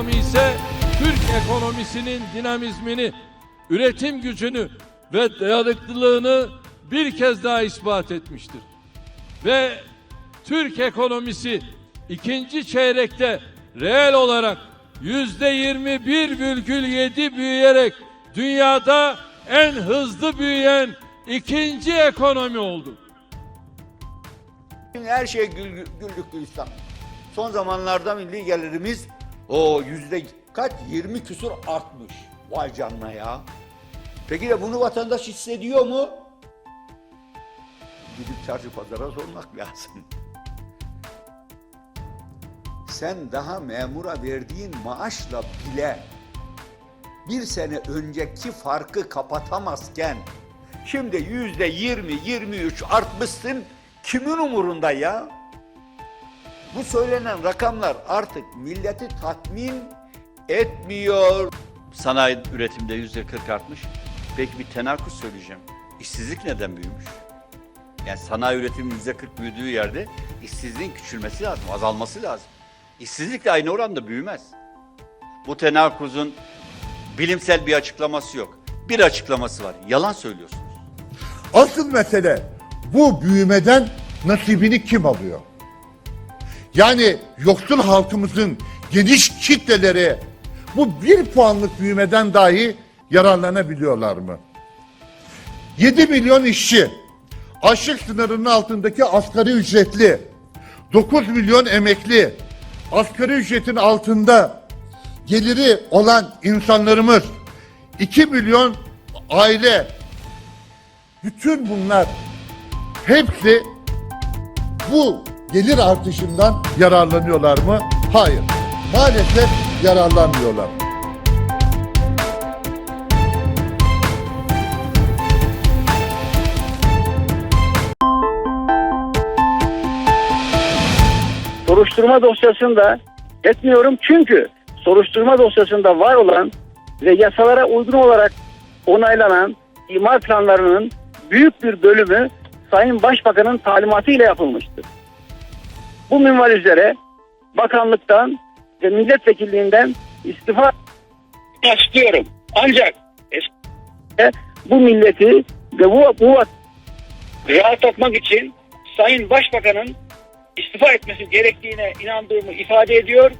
rakamı ise Türk ekonomisinin dinamizmini, üretim gücünü ve dayanıklılığını bir kez daha ispat etmiştir. Ve Türk ekonomisi ikinci çeyrekte reel olarak yüzde 21,7 büyüyerek dünyada en hızlı büyüyen ikinci ekonomi oldu. Her şey gül, güllük gülistan. Son zamanlarda milli gelirimiz o yüzde kaç? 20 küsur artmış. Vay canına ya. Peki de bunu vatandaş hissediyor mu? Gidip çarşı pazara sormak lazım. Sen daha memura verdiğin maaşla bile bir sene önceki farkı kapatamazken şimdi yüzde 20, 23 artmışsın kimin umurunda ya? Bu söylenen rakamlar artık milleti tatmin etmiyor. Sanayi üretimde yüzde 40 artmış. Peki bir tenakuz söyleyeceğim. İşsizlik neden büyümüş? Yani sanayi üretimi yüzde 40 büyüdüğü yerde işsizliğin küçülmesi lazım, azalması lazım. İşsizlik de aynı oranda büyümez. Bu tenakuzun bilimsel bir açıklaması yok. Bir açıklaması var. Yalan söylüyorsunuz. Asıl mesele bu büyümeden nasibini kim alıyor? Yani yoksul halkımızın geniş kitleleri bu bir puanlık büyümeden dahi yararlanabiliyorlar mı? 7 milyon işçi, açlık sınırının altındaki asgari ücretli, 9 milyon emekli, asgari ücretin altında geliri olan insanlarımız, 2 milyon aile, bütün bunlar hepsi bu gelir artışından yararlanıyorlar mı? Hayır. Maalesef yararlanmıyorlar. soruşturma dosyasında etmiyorum çünkü soruşturma dosyasında var olan ve yasalara uygun olarak onaylanan imar planlarının büyük bir bölümü Sayın Başbakan'ın talimatıyla yapılmıştır. Bu minval üzere bakanlıktan ve milletvekilliğinden istifa istiyorum. Ancak bu milleti ve bu, bu rahatlatmak için Sayın Başbakan'ın istifa etmesi gerektiğine inandığımı ifade ediyor.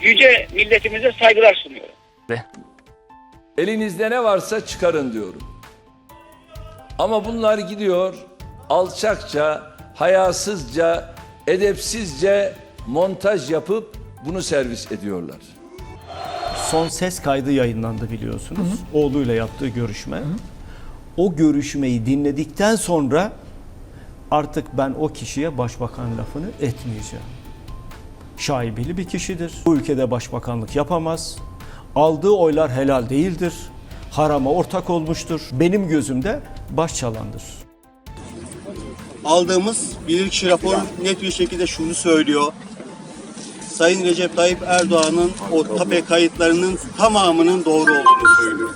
Yüce milletimize saygılar sunuyorum. Elinizde ne varsa çıkarın diyorum. Ama bunlar gidiyor alçakça, hayasızca, edepsizce montaj yapıp bunu servis ediyorlar. son ses kaydı yayınlandı biliyorsunuz. Oğluyla yaptığı görüşme. O görüşmeyi dinledikten sonra artık ben o kişiye başbakan lafını etmeyeceğim. Şaibeli bir kişidir. Bu ülkede başbakanlık yapamaz. Aldığı oylar helal değildir. Harama ortak olmuştur. Benim gözümde baş çalandır. Aldığımız bilirkişi raporu net bir şekilde şunu söylüyor. Sayın Recep Tayyip Erdoğan'ın o tape kayıtlarının tamamının doğru olduğunu söylüyor.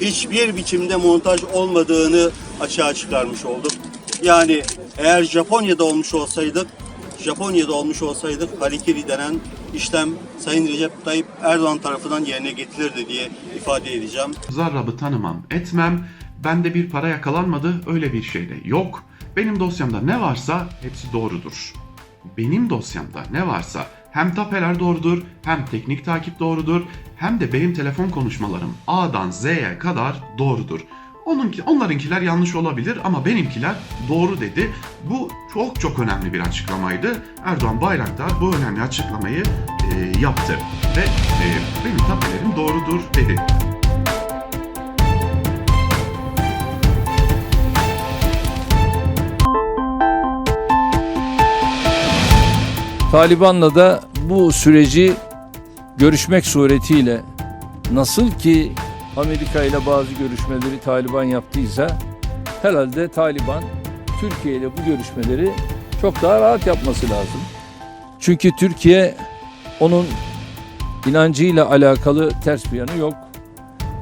Hiçbir biçimde montaj olmadığını açığa çıkarmış olduk. Yani eğer Japonya'da olmuş olsaydık, Japonya'da olmuş olsaydık harikiri denen işlem Sayın Recep Tayyip Erdoğan tarafından yerine getirilirdi diye ifade edeceğim. Zarrab'ı tanımam, etmem. Bende bir para yakalanmadı, öyle bir şey de yok. Benim dosyamda ne varsa hepsi doğrudur. Benim dosyamda ne varsa hem tapeler doğrudur, hem teknik takip doğrudur, hem de benim telefon konuşmalarım A'dan Z'ye kadar doğrudur. Onunki, onlarınkiler yanlış olabilir ama benimkiler doğru dedi. Bu çok çok önemli bir açıklamaydı. Erdoğan Bayraktar bu önemli açıklamayı e, yaptı ve e, benim tapelerim doğrudur dedi. Taliban'la da bu süreci görüşmek suretiyle nasıl ki Amerika ile bazı görüşmeleri Taliban yaptıysa herhalde Taliban Türkiye ile bu görüşmeleri çok daha rahat yapması lazım. Çünkü Türkiye onun inancıyla alakalı ters bir yanı yok.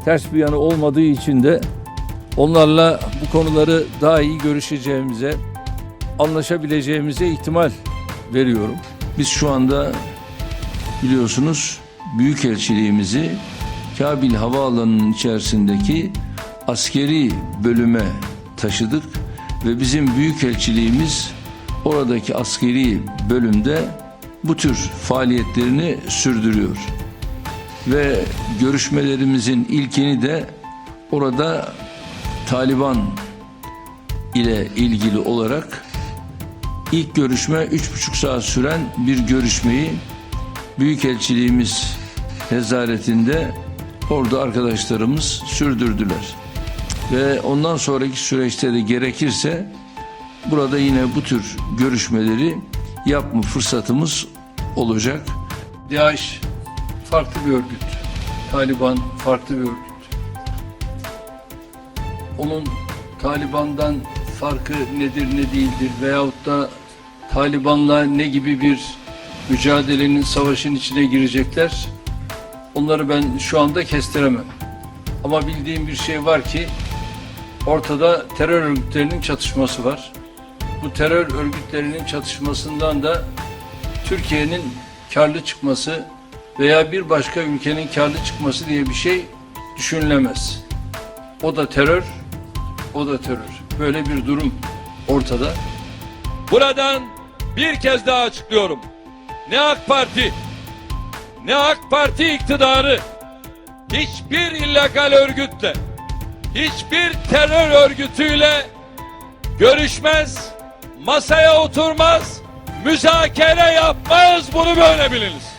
Ters bir yanı olmadığı için de onlarla bu konuları daha iyi görüşeceğimize, anlaşabileceğimize ihtimal veriyorum. Biz şu anda biliyorsunuz büyükelçiliğimizi Kabil Havaalanı'nın içerisindeki askeri bölüme taşıdık ve bizim büyükelçiliğimiz oradaki askeri bölümde bu tür faaliyetlerini sürdürüyor. Ve görüşmelerimizin ilkini de orada Taliban ile ilgili olarak ilk görüşme üç buçuk saat süren bir görüşmeyi Büyükelçiliğimiz nezaretinde orada arkadaşlarımız sürdürdüler. Ve ondan sonraki süreçte de gerekirse burada yine bu tür görüşmeleri yapma fırsatımız olacak. DAEŞ farklı bir örgüt. Taliban farklı bir örgüt. Onun Taliban'dan farkı nedir ne değildir veyahut da Taliban'la ne gibi bir mücadelenin savaşın içine girecekler. Onları ben şu anda kestiremem. Ama bildiğim bir şey var ki ortada terör örgütlerinin çatışması var. Bu terör örgütlerinin çatışmasından da Türkiye'nin karlı çıkması veya bir başka ülkenin karlı çıkması diye bir şey düşünülemez. O da terör, o da terör. Böyle bir durum ortada. Buradan bir kez daha açıklıyorum. Ne AK Parti, ne AK Parti iktidarı, hiçbir illegal örgütle, hiçbir terör örgütüyle görüşmez, masaya oturmaz, müzakere yapmaz bunu böyle biliniz.